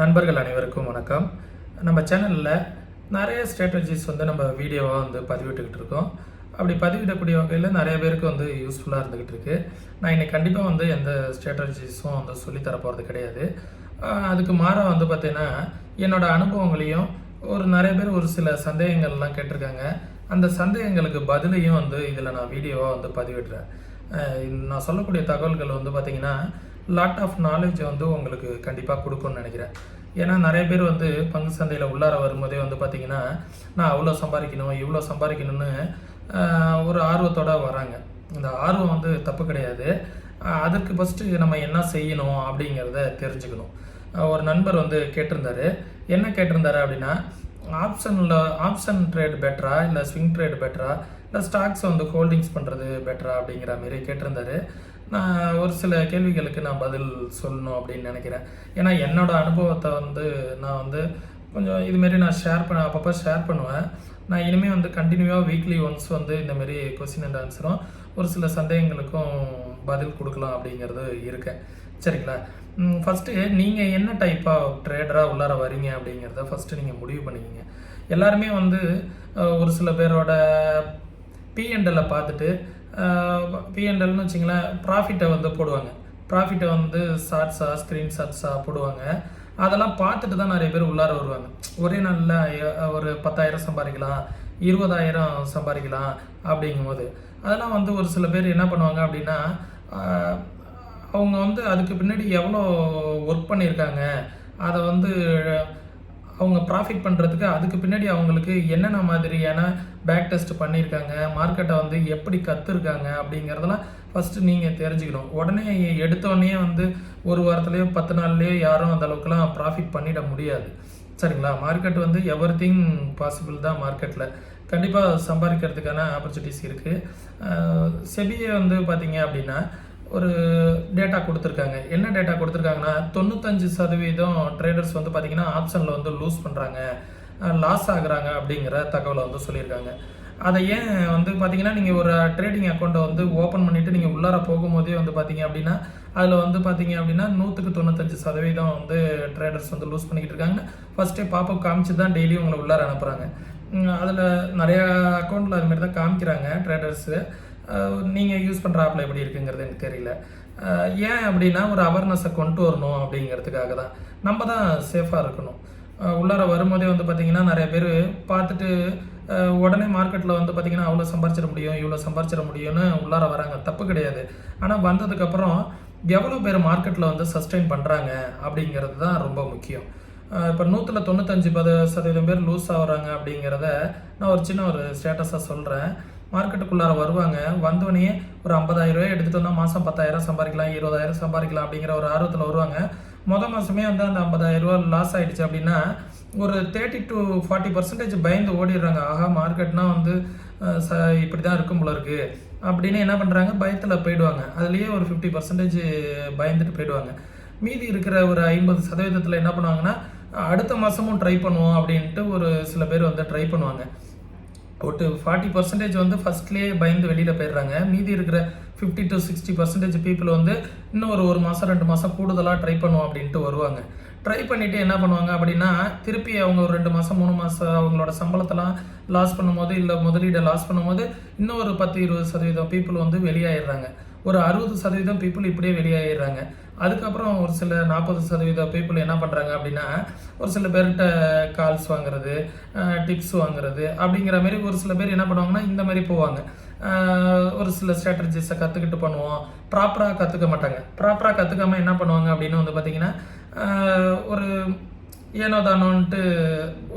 நண்பர்கள் அனைவருக்கும் வணக்கம். நம்ம சேனலில் நிறைய ஸ்ட்ராட்டஜிஸ் வந்து நம்ம வீடியோவாக வந்து பதிவிட்டுக்கிட்டு இருக்கோம். அப்படி பதிவிடக்கூடிய வகையில் நிறைய பேருக்கு வந்து யூஸ்ஃபுல்லாக இருந்துக்கிட்டு இருக்கு. நான் இன்னைக்கு கண்டிப்பாக வந்து எந்த ஸ்ட்ராட்டஜிஸும் வந்து சொல்லித்தர போகிறது கிடையாது. அதுக்கு மாறாக வந்து பார்த்திங்கன்னா என்னோட அனுபவங்களையும் ஒரு நிறைய பேர் ஒரு சில சந்தேகங்கள்லாம் கேட்டிருக்காங்க. அந்த சந்தேகங்களுக்கு பதிலையும் வந்து இதில் நான் வீடியோவாக வந்து பதிவிடுறேன். நான் சொல்லக்கூடிய தகவல்கள் வந்து பார்த்திங்கன்னா லாட் ஆஃப் நாலேஜ் வந்து உங்களுக்கு கண்டிப்பாக கொடுக்கும்னு நினைக்கிறேன். ஏன்னா நிறைய பேர் வந்து பங்கு சந்தையில் உள்ளார வரும்போதே வந்து பார்த்திங்கன்னா நான் அவ்வளோ சம்பாதிக்கணும் இவ்வளோ சம்பாதிக்கணும்னு ஒரு ஆர்வத்தோட வராங்க. இந்த ஆர்வம் வந்து தப்பு கிடையாது. அதற்கு ஃபஸ்ட்டு நம்ம என்ன செய்யணும் அப்படிங்கிறத தெரிஞ்சுக்கணும். ஒரு நண்பர் வந்து கேட்டிருந்தாரு. என்ன கேட்டிருந்தாரு அப்படின்னா ஆப்ஷனில் ஆப்ஷன் ட்ரேட் பெட்டரா இல்லை ஸ்விங் ட்ரேட் பெட்டரா இல்லை ஸ்டாக்ஸ் வந்து ஹோல்டிங்ஸ் பண்ணுறது பெட்டரா அப்படிங்கிற மாரி கேட்டிருந்தாரு. நான் ஒரு சில கேள்விகளுக்கு நான் பதில் சொல்லணும் அப்படின்னு நினைக்கிறேன். ஏன்னா என்னோட அனுபவத்தை வந்து நான் வந்து கொஞ்சம் இதுமாரி நான் ஷேர் பண்ண அப்பப்போ ஷேர் பண்ணுவேன். நான் இனிமேல் வந்து கண்டினியூவாக வீக்லி ஒன்ஸ் வந்து இந்தமாரி கொஸ்டின் அண்ட் ஆன்சரும் ஒரு சில சந்தேகங்களுக்கும் பதில் கொடுக்கலாம் அப்படிங்கிறது இருக்கேன். சரிங்களா? ஃபஸ்ட்டு நீங்கள் என்ன டைப் ஆஃப் ட்ரேடராக உள்ளார வரீங்க அப்படிங்கிறத ஃபஸ்ட்டு நீங்கள் முடிவு பண்ணிக்கிங்க. எல்லாருமே வந்து ஒரு சில பேரோட பிஎன்டலை பார்த்துட்டு பிஎன்எல்னு வச்சிங்களேன் ப்ராஃபிட்டை வந்து போடுவாங்க. ப்ராஃபிட்டை வந்து ஷார்ட்ஸாக ஸ்க்ரீன்ஷாட்ஸாக போடுவாங்க. அதெல்லாம் பார்த்துட்டு தான் நிறைய பேர் உள்ளார வருவாங்க. ஒரே நாளில் ஒரு பத்தாயிரம் சம்பாதிக்கலாம் இருபதாயிரம் சம்பாதிக்கலாம் அப்படிங்கும்போது. அதெல்லாம் வந்து ஒரு சில பேர் என்ன பண்ணுவாங்க அப்படின்னா அவங்க வந்து அதுக்கு பின்னாடி எவ்வளோ ஒர்க் பண்ணியிருக்காங்க அதை வந்து அவங்க ப்ராஃபிட் பண்ணுறதுக்கு அதுக்கு பின்னாடி அவங்களுக்கு என்னென்ன மாதிரியான பேக் டெஸ்ட் பண்ணியிருக்காங்க மார்க்கெட்டை வந்து எப்படி கற்றுருக்காங்க அப்படிங்கிறதெல்லாம் ஃபஸ்ட்டு நீங்கள் தெரிஞ்சுக்கணும். உடனே எடுத்தோடனே வந்து ஒரு வாரத்துலேயோ பத்து நாள்லேயோ யாரும் அந்த அளவுக்குலாம் ப்ராஃபிட் பண்ணிட முடியாது. சரிங்களா? மார்க்கெட் வந்து எவ்ரி திங் பாசிபிள் தான் மார்க்கெட்டில் கண்டிப்பாக சம்பாதிக்கிறதுக்கான ஆப்பர்ச்சுனிட்டிஸ் இருக்குது செபியை வந்து பார்த்தீங்க அப்படின்னா ஒரு டேட்டா கொடுத்துருக்காங்க. என்ன டேட்டா கொடுத்துருக்காங்கன்னா தொண்ணூத்தஞ்சு சதவீதம் ட்ரேடர்ஸ் வந்து பார்த்தீங்கன்னா ஆப்ஷனில் வந்து லூஸ் பண்ணுறாங்க லாஸ் ஆகுறாங்க அப்படிங்கிற தகவலை வந்து சொல்லியிருக்காங்க. அதை ஏன் வந்து பார்த்தீங்கன்னா நீங்கள் ஒரு ட்ரேடிங் அக்கௌண்ட்டை வந்து ஓப்பன் பண்ணிவிட்டு நீங்கள் உள்ளார போகும்போதே வந்து பார்த்தீங்க அப்படின்னா அதில் வந்து பார்த்தீங்க அப்படின்னா நூற்றுக்கு தொண்ணூத்தஞ்சு சதவீதம் வந்து ட்ரேடர்ஸ் வந்து லூஸ் பண்ணிக்கிட்டு இருக்காங்க. ஃபஸ்ட்டே பாப்பப் காமிச்சு தான் டெய்லி உங்களை உள்ளார அனுப்புகிறாங்க அதில் நிறையா அக்கௌண்ட்டில் அதுமாரி தான் காமிக்கிறாங்க ட்ரேடர்ஸு நீங்கள் யூஸ் பண்ணுற ஆப்பில் எப்படி இருக்குங்கிறது எனக்கு தெரியல. ஏன் அப்படின்னா ஒரு அவேர்னஸை கொண்டு வரணும் அப்படிங்கிறதுக்காக தான். நம்ம தான் சேஃபாக இருக்கணும். உள்ளார வரும்போதே வந்து பார்த்திங்கன்னா நிறைய பேர் பார்த்துட்டு உடனே மார்க்கெட்டில் வந்து பார்த்தீங்கன்னா அவ்வளோ சம்பாரிச்சிட முடியும் இவ்வளோ சம்பாரிச்சிட முடியும்னு உள்ளார வராங்க. தப்பு கிடையாது. ஆனால் வந்ததுக்கப்புறம் எவ்வளோ பேர் மார்க்கெட்டில் வந்து சஸ்டெயின் பண்ணுறாங்க அப்படிங்கிறது தான் ரொம்ப முக்கியம். இப்போ நூற்றில் தொண்ணூத்தஞ்சு பத சதவீதம் பேர் லூஸ் ஆகுறாங்க அப்படிங்கிறத நான் ஒரு சின்ன ஒரு ஸ்டேட்டஸாக சொல்கிறேன் மார்க்கெட்டுக்குள்ளார வருவாங்க. வந்தோடனே ஒரு 50000 ரூபாய் எடுத்துகிட்டு வந்தால் மாதம் பத்தாயிரம் சம்பாதிக்கலாம் இருபதாயிரம் சம்பாதிக்கலாம் அப்படிங்கிற ஒரு ஆர்வத்தில் வருவாங்க. மொதல் மாதமே வந்து அந்த ஐம்பதாயிரம் ரூபா லாஸ் ஆகிடுச்சு அப்படின்னா ஒரு தேர்ட்டி டு ஃபார்ட்டி பர்சன்டேஜ் பயந்து ஓடிடுறாங்க. ஆஹா மார்க்கெட்னா வந்து ச இப்படி தான் இருக்கும் போல இருக்குது அப்படின்னு என்ன பண்ணுறாங்க பயத்தில் போயிடுவாங்க. அதுலேயே ஒரு ஃபிஃப்டி பர்சன்டேஜ் பயந்துட்டு போயிடுவாங்க. மீதி இருக்கிற ஒரு ஐம்பது சதவீதத்தில் என்ன பண்ணுவாங்கன்னா அடுத்த மாதமும் ட்ரை பண்ணுவோம் அப்படின்ட்டு ஒரு சில பேர் வந்து ட்ரை பண்ணுவாங்க. ஒரு ஃபார்ட்டி பர்சன்டேஜ் வந்து ஃபர்ஸ்ட்லேயே பயந்து வெளியில் போயிடுறாங்க. மீதி இருக்கிற fifty to sixty percentage people வந்து இன்னும் ஒரு ஒரு மாதம் ரெண்டு மாதம் கூடுதலாக ட்ரை பண்ணுவோம் அப்படின்ட்டு வருவாங்க. ட்ரை பண்ணிவிட்டு என்ன பண்ணுவாங்க அப்படின்னா திருப்பி அவங்க ஒரு ரெண்டு மாதம் மூணு மாதம் அவங்களோட சம்பளத்தெல்லாம் லாஸ் பண்ணும்போது இல்லை முதலீடை லாஸ் பண்ணும்போது இன்னும் ஒரு பத்து இருபது சதவீதம் பீப்புள் வந்து வெளியாயிடுறாங்க. ஒரு அறுபது சதவீதம் பீப்புள் இப்படியே வெளியாயிடுறாங்க. அதுக்கப்புறம் ஒரு சில நாற்பது சதவீத பீப்புள் என்ன பண்ணுறாங்க அப்படின்னா ஒரு சில பேர்கிட்ட கால்ஸ் வாங்குறது டிப்ஸ் வாங்குறது அப்படிங்கிற மாதிரி ஒரு சில பேர் என்ன பண்ணுவாங்கன்னா இந்த மாதிரி போவாங்க. ஒரு சில ஸ்ட்ராட்டஜிஸை கற்றுக்கிட்டு பண்ணுவோம். ப்ராப்பராக கற்றுக்க மாட்டாங்க. ப்ராப்பராக கற்றுக்காம என்ன பண்ணுவாங்க அப்படின்னு வந்து பார்த்திங்கன்னா ஒரு ஏனோ தானோன்ட்டு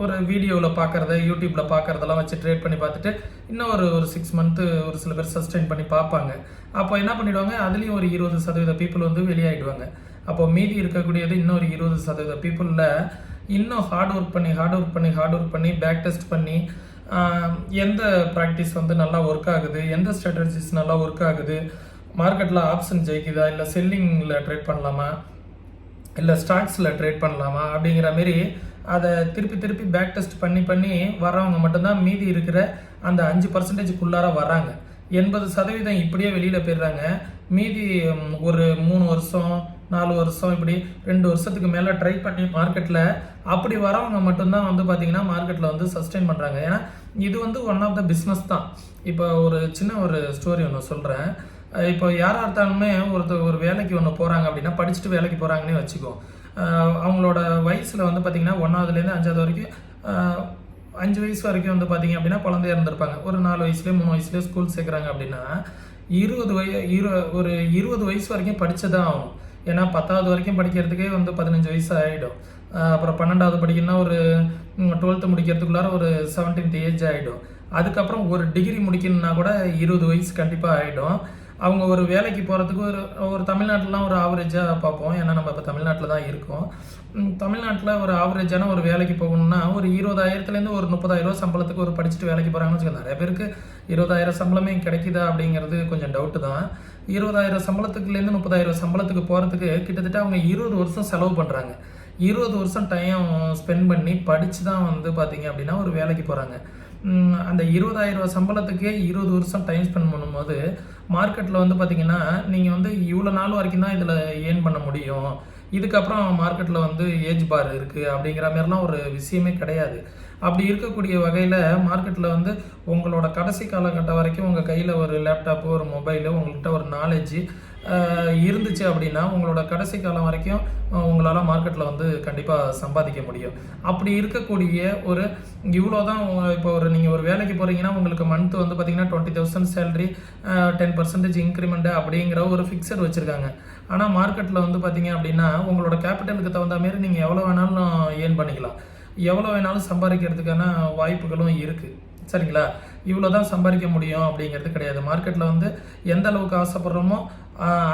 ஒரு வீடியோவில் பார்க்குறத யூடியூப்பில் பார்க்குறதெல்லாம் வச்சு ட்ரேட் பண்ணி பார்த்துட்டு இன்னும் ஒரு ஒரு சிக்ஸ் மந்த்து ஒரு சில பேர் சஸ்டெயின் பண்ணி பார்ப்பாங்க. அப்போ என்ன பண்ணிவிடுவாங்க அதுலேயும் ஒரு இருபது சதவீத பீப்புள் வந்து வெளியாயிடுவாங்க. அப்போ மீதி இருக்கக்கூடியது இன்னும் ஒரு இருபது சதவீத பீப்புளில் இன்னும் ஹார்ட் ஒர்க் பண்ணி ஹார்ட் ஒர்க் பண்ணி ஹார்ட் ஒர்க் பண்ணி பேக் டெஸ்ட் பண்ணி எந்த ப்ராக்டிஸ் வந்து நல்லா ஒர்க் ஆகுது? எந்த ஸ்ட்ராட்டஜிஸ் நல்லா ஒர்க் ஆகுது? மார்க்கெட்டில் ஆப்ஷன் ஜெயிக்குதா? இல்லை செல்லிங்கில் ட்ரேட் பண்ணலாமா? இல்லை ஸ்டாக்ஸில் ட்ரேட் பண்ணலாமா அப்படிங்கிற மாரி அதை திருப்பி திருப்பி பேக் டெஸ்ட் பண்ணி பண்ணி வரவங்க மட்டும்தான் மீதி இருக்கிற அந்த அஞ்சு பர்சன்டேஜுக்குள்ளார வராங்க எண்பது சதவீதம் இப்படியே வெளியில் போயிடுறாங்க. மீதி ஒரு மூணு வருஷம் நாலு வருஷம் இப்படி ரெண்டு வருஷத்துக்கு மேலே ட்ரை பண்ணி மார்க்கெட்டில் அப்படி வரவங்க மட்டும்தான் வந்து பார்த்திங்கன்னா மார்க்கெட்டில் வந்து சஸ்டெயின் பண்ணுறாங்க ஏன்னா இது வந்து ஒன் ஆஃப் த பிஸ்னஸ் தான். இப்போ ஒரு சின்ன ஒரு ஸ்டோரி ஒன்று சொல்கிறேன் இப்போ யாராக இருந்தாலுமே ஒருத்தர் ஒரு வேலைக்கு ஒன்று போகிறாங்க அப்படின்னா படிச்சுட்டு வேலைக்கு போகிறாங்கன்னே வச்சுக்கோ. அவங்களோட வயசில் வந்து பார்த்திங்கன்னா ஒன்றாவதுலேருந்து அஞ்சாவது வரைக்கும் அஞ்சு வயசு வரைக்கும் வந்து பார்த்தீங்க அப்படின்னா குழந்தையா இருந்திருப்பாங்க. ஒரு நாலு வயசுலேயே மூணு வயசுலேயே ஸ்கூல் சேர்க்குறாங்க அப்படின்னா இருபது வய இரு ஒரு இருபது வயசு வரைக்கும் படித்ததான் ஆகும் ஏன்னா பத்தாவது வரைக்கும் படிக்கிறதுக்கே வந்து பதினஞ்சு வயசு ஆகிடும் அப்புறம் பன்னெண்டாவது படிக்கணும்னா ஒரு டுவெல்த்து முடிக்கிறதுக்குள்ளார ஒரு செவன்டீன்த் ஏஜ் ஆகிடும் அதுக்கப்புறம் ஒரு டிகிரி முடிக்கணும்னா கூட இருபது வயசு கண்டிப்பாக ஆகிடும் அவங்க ஒரு வேலைக்கு போகிறதுக்கு ஒரு ஒரு தமிழ்நாட்டிலாம் ஒரு ஆவரேஜாக பார்ப்போம். ஏன்னா நம்ம இப்போ தமிழ்நாட்டில் தான் இருக்கோம். தமிழ்நாட்டில் ஒரு ஆவரேஜான ஒரு வேலைக்கு போகணும்னா ஒரு இருபதாயிரத்துலேருந்து ஒரு முப்பதாயிரம் சம்பளத்துக்கு ஒரு படிச்சுட்டு வேலைக்கு போகிறாங்கன்னு வச்சுக்கோங்க. நிறைய பேருக்கு இருபதாயிரம் சம்பளமே கிடைக்குதா அப்படிங்கிறது கொஞ்சம் டவுட்டு தான். இருபதாயிரம் சம்பளத்துக்குலேருந்து முப்பதாயிரம் சம்பளத்துக்கு போகிறதுக்கு கிட்டத்தட்ட அவங்க இருபது வருஷம் செலவு பண்ணுறாங்க இருபது வருஷம் டைம் ஸ்பெண்ட் பண்ணி படித்து தான் வந்து பார்த்தீங்க அப்படின்னா ஒரு வேலைக்கு போகிறாங்க அந்த இருபதாயிரம் ரூபா சம்பளத்துக்கே இருபது வருஷம் டைம் ஸ்பெண்ட் பண்ணும்போது மார்க்கெட்டில் வந்து பார்த்தீங்கன்னா நீங்கள் வந்து இவ்வளோ நாள் வரைக்கும் தான் இதில் ஏர்ன் பண்ண முடியும். இதுக்கப்புறம் மார்க்கெட்டில் வந்து ஏஜ் பார் இருக்குது அப்படிங்கிற மாதிரிலாம் ஒரு விஷயமே கிடையாது. அப்படி இருக்கக்கூடிய வகையில் மார்க்கெட்டில் வந்து உங்களோட கடைசி காலகட்டம் வரைக்கும் உங்கள் கையில் ஒரு லேப்டாப்பு ஒரு மொபைலு உங்கள்கிட்ட ஒரு நாலேஜ் இருந்துச்சு அப்படின்னா உங்களோட கடைசி காலம் வரைக்கும் உங்களால் மார்க்கெட்டில் வந்து கண்டிப்பாக சம்பாதிக்க முடியும். அப்படி இருக்கக்கூடிய ஒரு இவ்வளோ தான் இப்போ ஒரு நீங்கள் ஒரு வேலைக்கு போகிறீங்கன்னா உங்களுக்கு மந்த் வந்து பார்த்தீங்கன்னா twenty thousand salary ten percentage increment அப்படிங்கிற ஒரு ஃபிக்ஸட் வச்சுருக்காங்க. ஆனால் மார்க்கெட்டில் வந்து பார்த்தீங்க அப்படின்னா உங்களோட கேபிட்டலுக்கு தகுந்த மாரி நீங்கள் எவ்வளோ வேணாலும் ஏர்ன் பண்ணிக்கலாம். எவ்வளோ வேணாலும் சம்பாதிக்கிறதுக்கான வாய்ப்புகளும் இருக்குது சரிங்களா? இவ்வளோ தான் சம்பாதிக்க முடியும் அப்படிங்கிறது கிடையாது. மார்க்கெட்டில் வந்து எந்த அளவுக்கு ஆசைப்படுறோமோ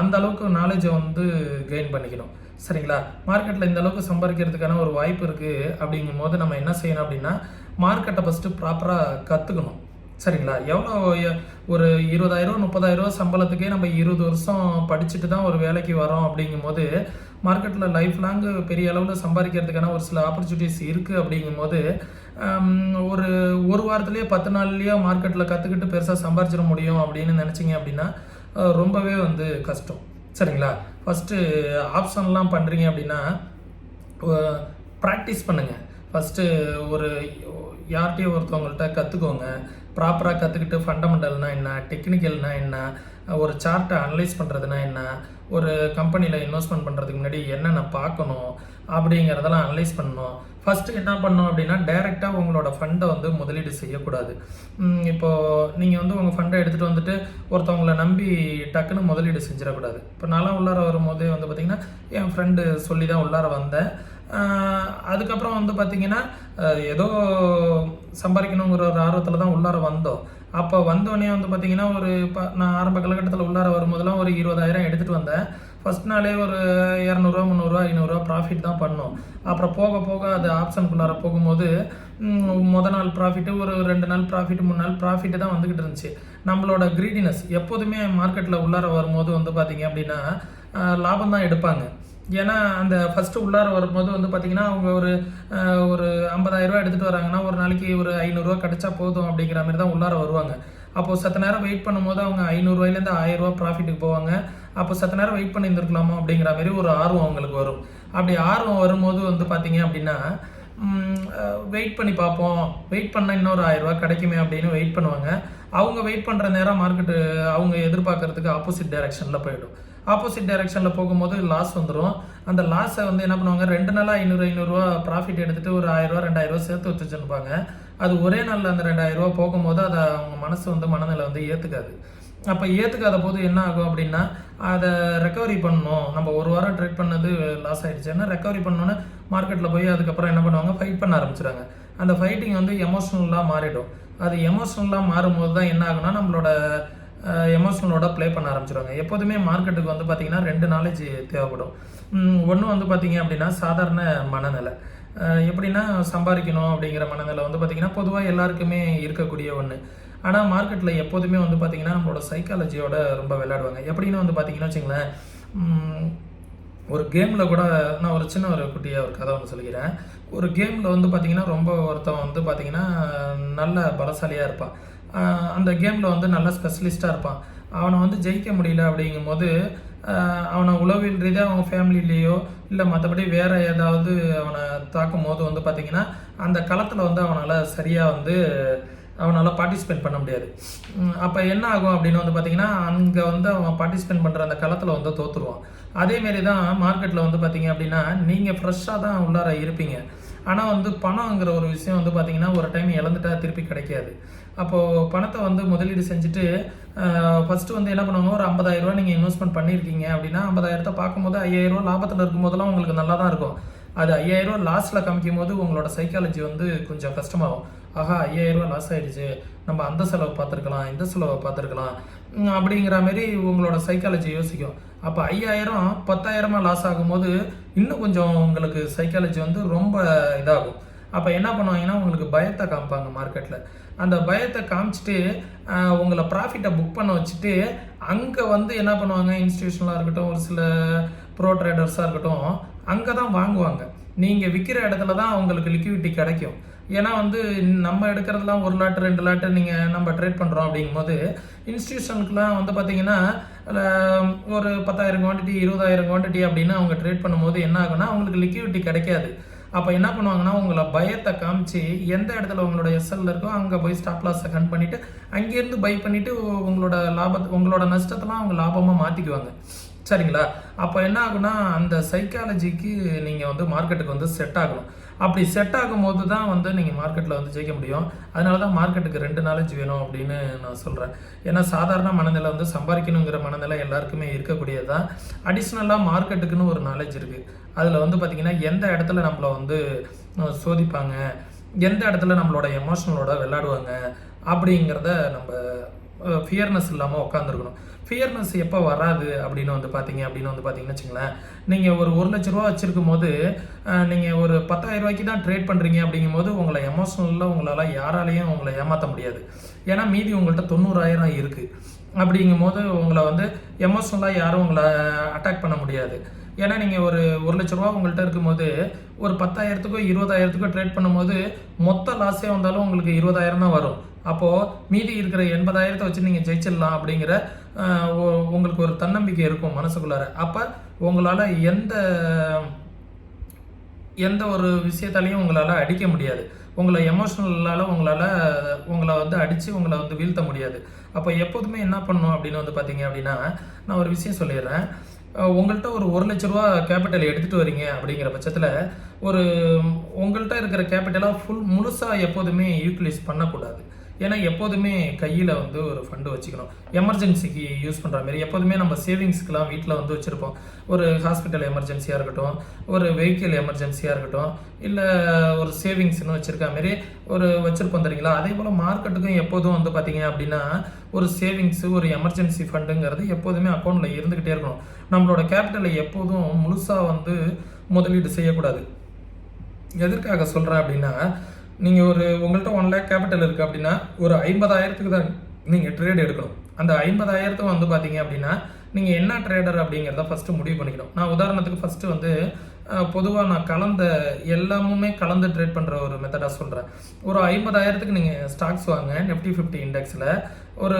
அந்த அளவுக்கு நாலேஜை வந்து கெயின் பண்ணிக்கணும். சரிங்களா? மார்க்கெட்டில் இந்த அளவுக்கு சம்பாதிக்கிறதுக்கான ஒரு வாய்ப்பு இருக்குது அப்படிங்கும் போது நம்ம என்ன செய்யணும் அப்படின்னா மார்க்கெட்டை ஃபஸ்ட்டு ப்ராப்பராக கற்றுக்கணும் சரிங்களா? எவ்வளோ ஒரு இருபதாயிரம் முப்பதாயிரரூவா சம்பளத்துக்கே நம்ம இருபது வருஷம் படிச்சுட்டு தான் ஒரு வேலைக்கு வரோம் அப்படிங்கும்போது மார்க்கெட்டில் லைஃப் லாங் பெரிய அளவில் சம்பாதிக்கிறதுக்கான ஒரு சில ஆப்பர்ச்சுனிட்டிஸ் இருக்குது அப்படிங்கும்போது போது ஒரு ஒரு வாரத்துலேயே பத்து நாள்லேயே மார்க்கெட்டில் கற்றுக்கிட்டு பெருசாக சம்பாரிச்சிட முடியும் அப்படின்னு நினச்சிங்க அப்படின்னா ரொம்பவே வந்து கஷ்டம். சரிங்களா? ஃபஸ்ட்டு ஆப்ஷன்லாம் பண்ணுறீங்க அப்படின்னா ப்ராக்டிஸ் பண்ணுங்கள் ஃபஸ்ட்டு ஒரு யார்கிட்டயோ ஒருத்தவங்கள்ட்ட கற்றுக்கோங்க ப்ராப்பராக கற்றுக்கிட்டு ஃபண்டமெண்டல்னால் என்ன டெக்னிக்கல்னால் என்ன ஒரு சார்ட்டை அனலைஸ் பண்ணுறதுனா என்ன ஒரு கம்பெனியில் இன்வெஸ்ட்மெண்ட் பண்ணுறதுக்கு முன்னாடி என்னென்ன பார்க்கணும் அப்படிங்கிறதெல்லாம் அனலைஸ் பண்ணணும். ஃபஸ்ட்டு என்ன பண்ணும் அப்படின்னா டைரெக்டாக உங்களோட ஃபண்டை வந்து முதலீடு செய்யக்கூடாது. இப்போது நீங்கள் வந்து உங்கள் ஃபண்டை எடுத்துகிட்டு வந்துட்டு ஒருத்தவங்கள நம்பி டக்குன்னு முதலீடு செஞ்சிடக்கூடாது. இப்போ நான்லாம் உள்ளார வரும்போதே வந்து பார்த்திங்கன்னா என் ஃப்ரெண்டு சொல்லி தான் உள்ளார வந்தேன். அதுக்கப்புறம் வந்து பார்த்திங்கன்னா ஏதோ சம்பாதிக்கணுங்கிற ஒரு ஆர்வத்தில் தான் உள்ளார வந்தோம். அப்போ வந்தோடனே வந்து பார்த்திங்கன்னா ஒரு இப்போ நான் ஆரம்ப காலகட்டத்தில் உள்ளார வரும்போதெல்லாம் ஒரு இருபதாயிரம் எடுத்துகிட்டு வந்தேன். ஃபர்ஸ்ட் நாளே ஒரு இரநூறுவா முந்நூறுரூவா ஐநூறுரூவா ப்ராஃபிட் தான் பண்ணோம். அப்புறம் போக போக அது ஆப்ஷனுக்குள்ளார போகும்போது மொதல் முத நாள் ப்ராஃபிட்டு ஒரு ரெண்டு நாள் ப்ராஃபிட் மூணு நாள் ப்ராஃபிட்டு தான் வந்துக்கிட்டு இருந்துச்சு. நம்மளோட க்ரீடினஸ் எப்போதுமே மார்க்கெட்டில் உள்ளார வரும்போது வந்து பார்த்திங்க அப்படின்னா லாபம் தான் எடுப்பாங்க. ஏன்னா அந்த ஃபஸ்ட்டு உள்ளார வரும்போது வந்து பார்த்திங்கன்னா அவங்க ஒரு ஒரு ஐம்பதாயிரரூவா எடுத்துகிட்டு வராங்கன்னா ஒரு நாளைக்கு ஒரு ஐநூறுரூவா கிடைச்சா போதும் அப்படிங்கிற மாதிரி தான் உள்ளார வருவாங்க. அப்போது சத்த நேரம் வெயிட் பண்ணும்போது அவங்க ஐநூறுரூவாயிலேருந்து ஆயிரரூவா ப்ராஃபிட்டுக்கு போவாங்க. அப்போ சத்த நேரம் வெயிட் பண்ணி இருந்திருக்கலாமா அப்படிங்கிற மாதிரி ஒரு ஆர்வம் அவங்களுக்கு வரும். அப்படி ஆர்வம் வரும்போது வந்து பார்த்தீங்க அப்படின்னா வெயிட் பண்ணி பார்ப்போம். வெயிட் பண்ணால் இன்னொரு ஆயிரரூவா கிடைக்குமே அப்படின்னு வெயிட் பண்ணுவாங்க. அவங்க வெயிட் பண்ணுற நேரம் மார்க்கெட்டு அவங்க எதிர்பார்க்கறதுக்கு ஆப்போசிட் டைரெக்ஷனில் போயிடும். ஆப்போசிட் டைரெக்ஷனில் போகும்போது லாஸ் வந்துடும் அந்த லாஸை வந்து என்ன பண்ணுவாங்க? ரெண்டு நாளாக ஐநூறு ஐநூறுரூவா ப்ராஃபிட் எடுத்துகிட்டு ஒரு ஆயிரரூவா ரெண்டாயிரரூவா சேர்த்து வச்சுருப்பாங்க. அது ஒரே நாளில் அந்த ரெண்டாயிரரூவா போகும்போது அதை அவங்க மனசு வந்து மனநிலை வந்து ஏற்றுக்காது அப்போ ஏற்றுக்காத போது என்ன ஆகும் அப்படின்னா அதை ரெக்கவரி பண்ணணும். நம்ம ஒரு வாரம் ட்ரேட் பண்ணது லாஸ் ஆகிடுச்சுன்னா ரெக்கவரி பண்ணோன்னே மார்க்கெட்டில் போய் அதுக்கப்புறம் என்ன பண்ணுவாங்க? ஃபைட் பண்ண ஆரம்பிச்சிடுறாங்க அந்த ஃபைட்டிங் வந்து எமோஷ்னலாக மாறிடும். அது எமோஷ்னலாக மாறும்போது தான் என்ன ஆகுனா நம்மளோட எமோஷனலோட ப்ளே பண்ண ஆரம்பிச்சிருவாங்க. எப்போதுமே மார்க்கெட்டுக்கு வந்து பார்த்தீங்கன்னா ரெண்டு நாலேஜ் தேவைப்படும். ஒன்று வந்து பார்த்தீங்க அப்படின்னா சாதாரண மனநிலை. எப்படின்னா சம்பாதிக்கணும் அப்படிங்கிற மனநிலை வந்து பார்த்தீங்கன்னா பொதுவாக எல்லாருக்குமே இருக்கக்கூடிய ஒன்று ஆனால் மார்க்கெட்டில் எப்போதுமே வந்து பார்த்தீங்கன்னா நம்மளோட சைக்காலஜியோட ரொம்ப விளையாடுவாங்க. எப்படின்னு வந்து பார்த்தீங்கன்னா வச்சுங்களேன் ஒரு கேமில் கூட நான் ஒரு சின்ன ஒரு குட்டியாக ஒரு கதை ஒன்று சொல்லிக்கிறேன். ஒரு கேமில் வந்து பார்த்தீங்கன்னா ரொம்ப ஒருத்தன் வந்து பார்த்தீங்கன்னா நல்ல பலசாலியாக இருப்பான். அந்த கேமில் வந்து நல்ல ஸ்பெஷலிஸ்ட்டாக இருப்பான். அவனை வந்து ஜெயிக்க முடியல அப்படிங்கும்போது அவனை உளவியல் ரீதியாக அவங்க ஃபேமிலிலேயோ இல்லை மற்றபடி வேற ஏதாவது அவனை தாக்கும் போது வந்து பார்த்திங்கன்னா அந்த களத்தில் வந்து அவனால் சரியாக வந்து அவனால் பார்ட்டிசிபேட் பண்ண முடியாது. அப்போ என்ன ஆகும் அப்படின்னு வந்து பார்த்தீங்கன்னா அங்கே வந்து அவன் பார்ட்டிசிபேட் பண்ணுற அந்த களத்தில் வந்து தோற்றுருவான் அதேமாரி தான் மார்க்கெட்டில் வந்து பார்த்தீங்க அப்படின்னா நீங்கள் ஃப்ரெஷ்ஷாக தான் உள்ளார இருப்பீங்க. ஆனால் வந்து பணங்கிற ஒரு விஷயம் வந்து பார்த்திங்கன்னா ஒரு டைம் இழந்துட்டா திருப்பி கிடைக்காது. அப்போது பணத்தை வந்து முதலீடு செஞ்சுட்டு ஃபஸ்ட்டு வந்து என்ன பண்ணுவாங்க ஒரு ஐம்பதாயிரரூவா நீங்கள் இன்வெஸ்ட்மெண்ட் பண்ணியிருக்கீங்க அப்படின்னா ஐம்பதாயிரத்தை பார்க்கும்போது 5000 ரூபாய் லாபத்தில் இருக்கும்போதெல்லாம் உங்களுக்கு நல்லா தான் இருக்கும். அது ஐயாயிரரூவா லாஸில் காமிக்கும் போது உங்களோட சைக்காலஜி வந்து கொஞ்சம் கஷ்டமாகும். ஆஹா ஐயாயிரரூவா லாஸ் ஆகிடுச்சு நம்ம அந்த செலவை பார்த்துருக்கலாம் இந்த செலவை பார்த்துருக்கலாம். அப்படிங்கிற மாதிரி உங்களோட சைக்காலஜி யோசிக்கும். அப்போ ஐயாயிரம் பத்தாயிரமாக லாஸ் ஆகும்போது இன்னும் கொஞ்சம் உங்களுக்கு சைக்காலஜி வந்து ரொம்ப இதாகும். அப்போ என்ன பண்ணுவாங்கன்னா உங்களுக்கு பயத்தை காமிப்பாங்க மார்க்கெட்டில் அந்த பயத்தை காமிச்சிட்டு உங்களை ப்ராஃபிட்டை புக் பண்ண வச்சுட்டு அங்கே வந்து என்ன பண்ணுவாங்க இன்ஸ்டியூஷனலாக இருக்கட்டும் ஒரு சில ப்ரோ ட்ரேடர்ஸாக இருக்கட்டும் அங்கே தான் வாங்குவாங்க. நீங்கள் விற்கிற இடத்துல தான் அவங்களுக்கு லிக்விடிட்டி கிடைக்கும். ஏன்னா வந்து நம்ம எடுக்கிறதுலாம் ஒரு லாட்டு ரெண்டு லாட்டு நீங்கள் நம்ம ட்ரேட் பண்ணுறோம் அப்படிங்கும்போது இன்ஸ்டியூஷனுக்குலாம் வந்து பார்த்தீங்கன்னா ஒரு பத்தாயிரம் குவான்டிட்டி இருபதாயிரம் குவான்டிட்டி அப்படின்னு அவங்க ட்ரேட் பண்ணும்போது என்ன ஆகுனா அவங்களுக்கு லிக்விடிட்டி கிடைக்காது. அப்போ என்ன பண்ணுவாங்கன்னா உங்களை பயத்தை காமிச்சு எந்த இடத்துல உங்களோட எஸ்எல்ல இருக்கோ அங்கே போய் ஸ்டாப் லாஸை கன் பண்ணிவிட்டு அங்கேருந்து பை பண்ணிவிட்டு உங்களோட லாபத்தை உங்களோட நஷ்டத்தெல்லாம் அவங்க லாபமாக மாற்றிக்குவாங்க சரிங்களா? அப்போ என்ன ஆகும்னா அந்த சைக்காலஜிக்கு நீங்கள் வந்து மார்க்கெட்டுக்கு வந்து செட் ஆகணும். அப்படி செட் ஆகும்போது தான் வந்து நீங்கள் மார்க்கெட்டில் வந்து ஜெயிக்க முடியும். அதனால தான் மார்க்கெட்டுக்கு ரெண்டு நாலேஜ் வேணும் அப்படின்னு நான் சொல்கிறேன் ஏன்னா சாதாரண மனநிலை வந்து சம்பாதிக்கணுங்கிற மனநிலை எல்லாருக்குமே இருக்கக்கூடியது தான் அடிஷ்னலாக மார்க்கெட்டுக்குன்னு ஒரு நாலேஜ் இருக்குது அதில் வந்து பார்த்திங்கன்னா எந்த இடத்துல நம்மளை வந்து சோதிப்பாங்க? எந்த இடத்துல நம்மளோட எமோஷனலோட விளையாடுவாங்க? அப்படிங்கிறத நம்ம ஃபியர்னஸ் இல்லாமல் உட்காந்துருக்கணும் ஃபியர்னஸ் எப்போ வராது அப்படின்னு வந்து பார்த்தீங்க அப்படின்னு வந்து பார்த்தீங்கன்னு வச்சுங்களேன் நீங்கள் ஒரு ஒரு லட்ச ரூபா வச்சுருக்கும் போது நீங்கள் ஒரு பத்தாயிரம் ரூபாய்க்கு தான் ட்ரேட் பண்ணுறீங்க அப்படிங்கும்போது உங்களை எமோஷனலில் உங்களால் யாராலையும் உங்களை ஏமாற்ற முடியாது. ஏன்னா மீதி உங்கள்கிட்ட தொண்ணூறாயிரம் இருக்குது அப்படிங்கும்போது உங்களை வந்து எமோஷனலாக யாரும் உங்களை அட்டாக் பண்ண முடியாது. ஏன்னா நீங்கள் ஒரு ஒரு லட்ச ரூபா உங்கள்கிட்ட இருக்கும்போது ஒரு பத்தாயிரத்துக்கோ இருபதாயிரத்துக்கோ ட்ரேட் பண்ணும்போது மொத்த லாஸே வந்தாலும் உங்களுக்கு இருபதாயிரம் தான் வரும். அப்போது மீதி இருக்கிற எண்பதாயிரத்தை வச்சு நீங்கள் ஜெயிச்சிடலாம் அப்படிங்கிற உங்களுக்கு ஒரு தன்னம்பிக்கை இருக்கும் மனசுக்குள்ளார. அப்போ உங்களால் எந்த எந்த ஒரு விஷயத்தாலையும் உங்களால் அடிக்க முடியாது. உங்களை எமோஷ்னலால் உங்களால் உங்களை வந்து அடித்து உங்களை வந்து வீழ்த்த முடியாது. அப்போ எப்போதுமே என்ன பண்ணணும் அப்படின்னு வந்து பார்த்தீங்க அப்படின்னா நான் ஒரு விஷயம் சொல்லிடுறேன். உங்கள்கிட்ட ஒரு ஒரு லட்ச ரூபா கேபிட்டல் எடுத்துகிட்டு வரீங்க அப்படிங்கிற பட்சத்தில் ஒரு உங்கள்கிட்ட இருக்கிற கேபிட்டலாக ஃபுல் முழுசாக எப்போதுமே யூட்டிலைஸ் பண்ணக்கூடாது. ஏன்னா எப்போதுமே கையில் வந்து ஒரு ஃபண்டு வச்சுக்கணும். எமர்ஜென்சிக்கு யூஸ் பண்ணுற மாதிரி. எப்போதுமே நம்ம சேவிங்ஸ்க்கெலாம் வீட்டில் வந்து வச்சுருப்போம். ஒரு ஹாஸ்பிட்டல் எமர்ஜென்சியாக இருக்கட்டும் ஒரு வெஹிக்கிள் எமர்ஜென்சியாக இருக்கட்டும் இல்லை ஒரு சேவிங்ஸ்னு வச்சுருக்க மாரி ஒரு வச்சுருப்போம் தெரியுங்களா? அதே போல் மார்க்கெட்டுக்கும் எப்போதும் வந்து பார்த்தீங்க அப்படின்னா ஒரு சேவிங்ஸு ஒரு எமர்ஜென்சி ஃபண்டுங்கிறது எப்போதுமே அக்கௌண்ட்டில் இருந்துக்கிட்டே இருக்கணும். நம்மளோட கேபிட்டலை எப்போதும் முழுசாக வந்து முதலீடு செய்யக்கூடாது. எதற்காக சொல்கிறேன் அப்படின்னா நீங்கள் ஒரு உங்கள்கிட்ட ஒன் லேக் கேபிட்டல் இருக்குது அப்படின்னா ஒரு ஐம்பதாயிரத்துக்கு தான் நீங்கள் ட்ரேட் எடுக்கணும். அந்த ஐம்பதாயிரத்தும் வந்து பார்த்தீங்க அப்படின்னா நீங்கள் என்ன ட்ரேடர் அப்படிங்கிறத ஃபஸ்ட்டு முடிவு பண்ணிக்கணும். நான் உதாரணத்துக்கு ஃபஸ்ட்டு வந்து பொதுவாக நான் கலந்த எல்லாமுமே கலந்து ட்ரேட் பண்ணுற ஒரு மெத்தடாக சொல்கிறேன் ஒரு ஐம்பதாயிரத்துக்கு நீங்கள் ஸ்டாக்ஸ் வாங்க நிஃப்டி ஃபிஃப்டி இண்டெக்ஸில் ஒரு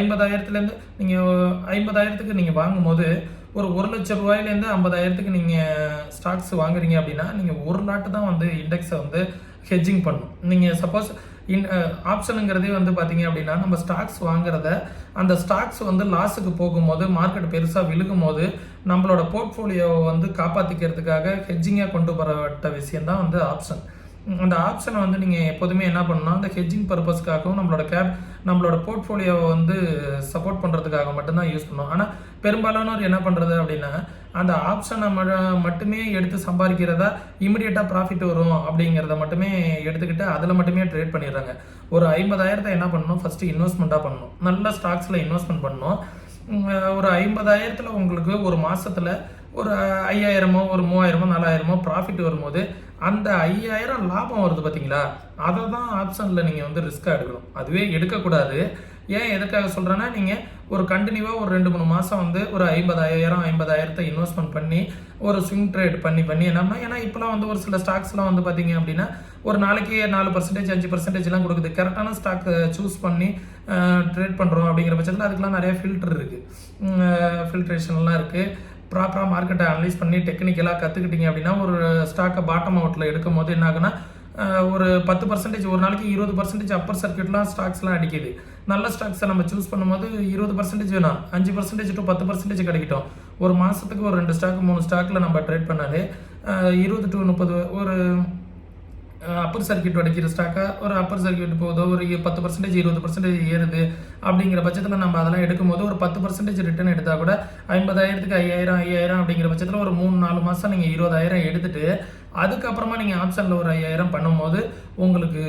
ஐம்பதாயிரத்துலேருந்து நீங்கள் ஐம்பதாயிரத்துக்கு நீங்கள் வாங்கும்போது ஒரு ஒரு லட்சம் ரூபாயிலேருந்து ஐம்பதாயிரத்துக்கு நீங்கள் ஸ்டாக்ஸ் வாங்குறீங்க அப்படின்னா நீங்கள் ஒரு நாட்டு தான் வந்து இண்டெக்ஸை வந்து ஹெட்ஜிங் பண்ணும். நீங்கள் சப்போஸ் இன் ஆப்ஷனுங்கிறதே uh, வந்து பார்த்தீங்க அப்படின்னா நம்ம ஸ்டாக்ஸ் வாங்குறத அந்த ஸ்டாக்ஸ் வந்து லாஸுக்கு போகும்போது மார்க்கெட் பெருசாக விழுகும் போது நம்மளோட போர்ட்ஃபோலியோவை வந்து காப்பாற்றிக்கிறதுக்காக ஹெட்ஜிங்காக கொண்டு வரப்பட்ட விஷயம் தான் வந்து ஆப்ஷன் அந்த ஆப்ஷனை வந்து நீங்கள் எப்போதுமே என்ன பண்ணணும் அந்த ஹெட்ஜிங் பர்பஸ்க்காகவும் நம்மளோட கேப் நம்மளோட போர்ட்ஃபோலியோவை வந்து சப்போர்ட் பண்ணுறதுக்காக மட்டும்தான் யூஸ் பண்ணுவோம் ஆனால் பெரும்பாலானோர் என்ன பண்ணுறது அப்படின்னா அந்த ஆப்ஷனை ம மட்டுமே எடுத்து சம்பாதிக்கிறதா இமிடியேட்டாக ப்ராஃபிட் வரும் அப்படிங்கிறத மட்டுமே எடுத்துக்கிட்டு அதில் மட்டுமே ட்ரேட் பண்ணிடுறாங்க. ஒரு ஐம்பதாயிரத்தை என்ன பண்ணணும்? ஃபஸ்ட்டு இன்வெஸ்ட்மெண்ட்டாக பண்ணணும். நல்ல ஸ்டாக்ஸில் இன்வெஸ்ட்மெண்ட் பண்ணணும். ஒரு ஐம்பதாயிரத்தில் உங்களுக்கு ஒரு மாதத்தில் ஒரு ஐயாயிரமோ ஒரு மூவாயிரமோ நாலாயிரமோ ப்ராஃபிட் வரும்போது அந்த ஐயாயிரம் லாபம் வருது பார்த்தீங்களா அதை தான் ஆப்ஷனில் நீங்கள் வந்து ரிஸ்க்காக எடுக்கணும். அதுவே எடுக்கக்கூடாது. ஏன் எதுக்காக சொல்கிறேன்னா நீங்கள் ஒரு கண்டினியூவாக ஒரு ரெண்டு மூணு மாதம் வந்து ஒரு ஐம்பதாயிரம் ஐம்பதாயிரத்தை இன்வெஸ்ட்மெண்ட் பண்ணி ஒரு ஸ்விங் ட்ரேட் பண்ணி பண்ணி என்னன்னா ஏன்னா இப்போலாம் வந்து ஒரு சில ஸ்டாக்ஸ்லாம் வந்து பார்த்தீங்க அப்படின்னா ஒரு நாளைக்கு நாலு பர்சன்டேஜ் அஞ்சு பர்சன்டேஜ்லாம் கொடுக்குது. கரெக்டான ஸ்டாக் சூஸ் பண்ணி ட்ரேட் பண்ணுறோம் அப்படிங்கிற பட்சத்தில் அதுக்கெலாம் நிறைய ஃபில்டர் இருக்குது ஃபில்ட்ரேஷன்லாம் இருக்குது ப்ராப்பராக மார்க்கெட்டை அனலைஸ் பண்ணி டெக்னிக்கலாக கற்றுக்கிட்டீங்க அப்படின்னா ஒரு ஸ்டாக்கை பாட்டம் அவுட்டில் எடுக்கும் போது என்ன ஆகுனா ஒரு பத்து பர்சன்டேஜ் ஒரு நாளைக்கு இருபது பர்சன்டேஜ் அப்பர் சர்க்கியூட்லாம் ஸ்டாக்ஸ்லாம் அடிக்குது. நல்ல ஸ்டாக்ஸை நம்ம சூஸ் பண்ணும்போது இருபது பர்சன்டேஜ் வேணாம். அஞ்சு பர்சன்டேஜ் டு பத்து பர்சன்டேஜ் கிடைக்கட்டும். ஒரு மாதத்துக்கு ஒரு ரெண்டு ஸ்டாக் மூணு ஸ்டாக்கில் நம்ம ட்ரேட் பண்ணாலே இருபது டு முப்பது ஒரு அப்பர் சர்க்கியூட் அடிக்கிற ஸ்டாக்காக ஒரு அப்பர் சர்க்கியூட் போகுதோ ஒரு பத்து பர்சன்டேஜ் இருபது பர்சன்டேஜ் ஏறுது. அப்படிங்கிற பட்சத்தில் நம்ம அதெல்லாம் எடுக்கும்போது ஒரு பத்து பர்சன்டேஜ் ரிட்டர்ன் எடுத்தால் கூட ஐம்பதாயிரத்துக்கு ஐயாயிரம் ஐயாயிரம் அப்படிங்கிற பட்சத்தில் ஒரு மூணு நாலு மாதம் நீங்கள் இருபதாயிரம் எடுத்துட்டு அதுக்கப்புறமா நீங்கள் ஆப்ஷனில் ஒரு ஐயாயிரம் பண்ணும்போது உங்களுக்கு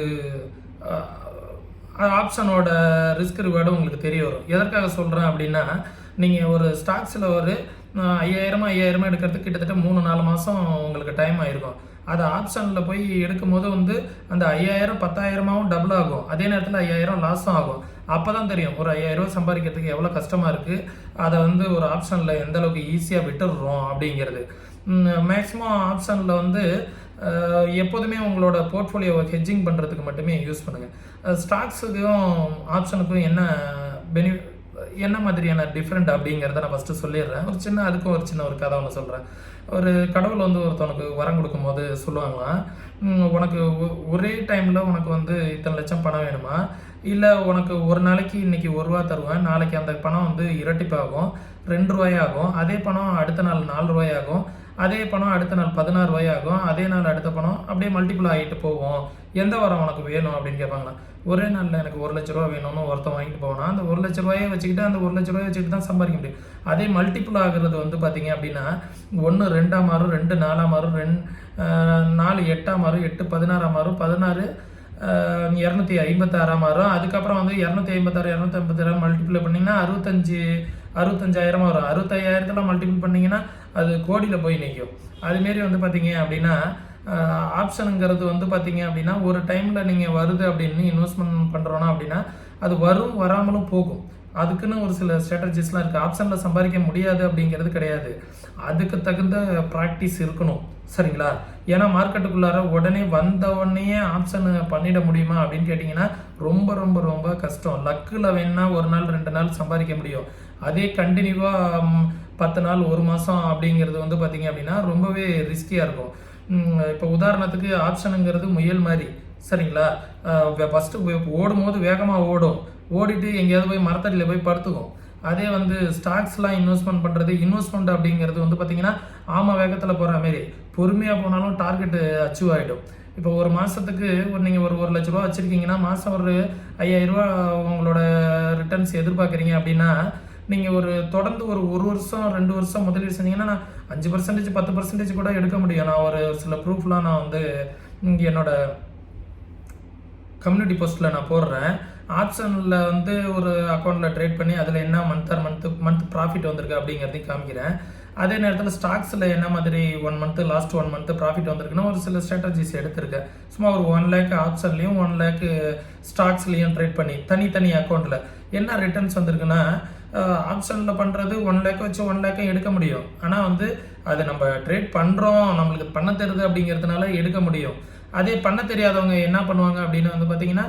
ஆப்ஷனோட ரிஸ்க் ரிவார்டு உங்களுக்கு தெரிய வரும். எதற்காக சொல்கிறேன் அப்படின்னா நீங்கள் ஒரு ஸ்டாக்ஸில் ஒரு ஐயாயிரமா ஐயாயிரமா எடுக்கிறதுக்கு கிட்டத்தட்ட மூணு நாலு மாதம் உங்களுக்கு டைம் ஆயிருக்கும். அது ஆப்ஷனில் போய் எடுக்கும்போது வந்து அந்த ஐயாயிரம் பத்தாயிரமாவும் டபுள் ஆகும். அதே நேரத்தில் ஐயாயிரம் லாஸும் ஆகும். அப்போ தான் தெரியும். ஒரு ஐயாயிரம் சம்பாதிக்கிறதுக்கு எவ்வளோ கஷ்டமாக இருக்குது அதை வந்து ஒரு ஆப்ஷனில் எந்த அளவுக்கு ஈஸியாக விட்டுடுறோம் அப்படிங்கிறது. மேக்ஸிமம் ஆப்ஷனில் வந்து எப்போதுமே உங்களோட போர்ட்ஃபோலியோவை ஹெட்ஜிங் பண்ணுறதுக்கு மட்டுமே யூஸ் பண்ணுங்கள் ஸ்டாக்ஸுக்கும் ஆப்ஷனுக்கும் என்ன பெனி என்ன மாதிரியான டிஃப்ரெண்ட் அப்படிங்கிறத நான் ஃபஸ்ட்டு சொல்லிடுறேன். ஒரு சின்ன அதுக்கும் ஒரு சின்ன ஒரு கதை ஒன்று சொல்கிறேன் ஒரு கடவுள் வந்து ஒருத்தவனுக்கு வரம் கொடுக்கும்போது சொல்லுவாங்களாம் உனக்கு ஒ- ஒரே டைமில் உனக்கு வந்து இத்தனை லட்சம் பணம் வேணுமா? இல்லை உனக்கு ஒரு நாளைக்கு இன்னைக்கு ஒரு ரூபா தருவேன் நாளைக்கு அந்த பணம் வந்து இரட்டிப்பாகும் ரெண்டு ரூபாயாகும் அதே பணம் அடுத்த நாள் நாலு ரூபாயாகும் அதே பணம் அடுத்த நாள் பதினாறு ரூபாயாகும் அதே நாள் அடுத்த பணம் அப்படியே மல்டிபிள் ஆகிட்டு போவோம் எந்த வரம் உனக்கு வேணும்? அப்படின்னு கேட்பாங்களாம். ஒரே நாளில் எனக்கு ஒரு லட்ச ரூபா வேணும்னு ஒருத்தன் வாங்கிட்டு போனால் அந்த ஒரு லட்ச ரூபாயை வச்சுக்கிட்டு அந்த ஒரு லட்ச ரூபாயை வச்சுக்கிட்டு தான் சம்பாதிக்க முடியும். அதே மல்டிபிள் ஆகுறது வந்து பார்த்தீங்க அப்படின்னா ஒன்று ரெண்டாம் மாறும் ரெண்டு நாலாம் மாறும் ரெண் நாலு எட்டாம் மாறும் எட்டு பதினாறாம் மாறும் பதினாறு இரநூத்தி ஐம்பத்தாறாம் மாறும் அதுக்கப்புறம் வந்து இரநூத்தி ஐம்பத்தாறு இரநூத்தி ஐம்பத்தாறு மல்டிபிள் பண்ணிங்கன்னா அறுபத்தஞ்சு அறுபத்தஞ்சாயிரமா வரும். அறுபத்தையாயிரத்தில் மல்டிபிள் பண்ணிங்கன்னா அது கோடியில் போய் நிற்கும் அதுமாரி வந்து பார்த்தீங்க அப்படின்னா ஆப்ஷனுங்கிறது வந்து பார்த்தீங்க அப்படின்னா ஒரு டைமில் நீங்கள் வருது அப்படின்னு இன்வெஸ்ட்மெண்ட் பண்ணுறோன்னா அப்படின்னா அது வரும் வராமலும் போகும். அதுக்குன்னு ஒரு சில ஸ்ட்ராட்டஜிஸ்லாம் இருக்குது ஆப்ஷனில் சம்பாதிக்க முடியாது அப்படிங்கிறது கிடையாது. அதுக்கு தகுந்த ப்ராக்டிஸ் இருக்கணும். சரிங்களா? ஏன்னா மார்க்கெட்டுக்குள்ளார உடனே வந்த உடனே ஆப்ஷன் பண்ணிட முடியுமா அப்படின்னு கேட்டிங்கன்னா ரொம்ப ரொம்ப ரொம்ப கஷ்டம். லக்கில் வேணால் ஒரு நாள் ரெண்டு நாள் சம்பாதிக்க முடியும். அதே கண்டினியூவாக பத்து நாள் ஒரு மாதம் அப்படிங்கிறது வந்து பார்த்தீங்க அப்படின்னா ரொம்பவே ரிஸ்கியாக இருக்கும். இப்போ உதாரணத்துக்கு ஆப்ஷனுங்கிறது முயல் மாதிரி சரிங்களா? ஃபஸ்ட்டு ஓடும் போது வேகமாக ஓடும். ஓடிட்டு எங்கேயாவது போய் மரத்தடியில் போய் படுத்துக்கும். அதே வந்து ஸ்டாக்ஸ்லாம் இன்வெஸ்ட்மெண்ட் பண்ணுறது இன்வெஸ்ட்மெண்ட் அப்படிங்கிறது வந்து பார்த்திங்கன்னா ஆமாம் வேகத்தில் போகிற மாரி பொறுமையாக போனாலும் டார்கெட்டு அச்சீவ் ஆகிடும் இப்போ ஒரு மாதத்துக்கு ஒரு நீங்கள் ஒரு ஒரு லட்ச ரூபா வச்சுருக்கீங்கன்னா மாதம் ஒரு ஐயாயிரரூபா உங்களோட ரிட்டர்ன்ஸ் எதிர்பார்க்குறீங்க அப்படின்னா நீங்கள் ஒரு தொடர்ந்து ஒரு ஒரு வருஷம் ரெண்டு வருஷம் முதலீடு செஞ்சீங்கன்னா நான் அஞ்சு பர்சன்டேஜ் பத்து பர்சன்டேஜ் கூட எடுக்க முடியும். நான் ஒரு சில ப்ரூஃப்லாம் நான் வந்து இங்கே என்னோடய கம்யூனிட்டி போஸ்ட்டில் நான் போடுறேன். ஆப்ஷனில் வந்து ஒரு அக்கௌண்ட்டில் ட்ரேட் பண்ணி அதில் என்ன month or month month profit வந்திருக்கு அப்படிங்கிறதையும் காமிக்கிறேன். அதே நேரத்தில் ஸ்டாக்ஸில் என்ன மாதிரி one month last one month profit வந்திருக்குன்னா ஒரு சில ஸ்ட்ராட்டஜிஸ் எடுத்திருக்கேன். சும்மா ஒரு ஒன் லேக் ஆப்ஷன்லேயும் ஒன் லேக் ஸ்டாக்ஸ்லேயும் ட்ரேட் பண்ணி தனித்தனி அக்கௌண்ட்டில் என்ன ரிட்டர்ன்ஸ் வந்திருக்குன்னா ஆப்ஷனில் பண்ணுறது ஒன் லேக் வச்சு ஒன் லேக்கும் எடுக்க முடியும். ஆனால் வந்து அது நம்ம ட்ரேட் பண்ணுறோம் நம்மளுக்கு பண்ண தெரியுது அப்படிங்கிறதுனால எடுக்க முடியும். அதே பண்ண தெரியாதவங்க என்ன பண்ணுவாங்க அப்படின்னு வந்து பார்த்தீங்கன்னா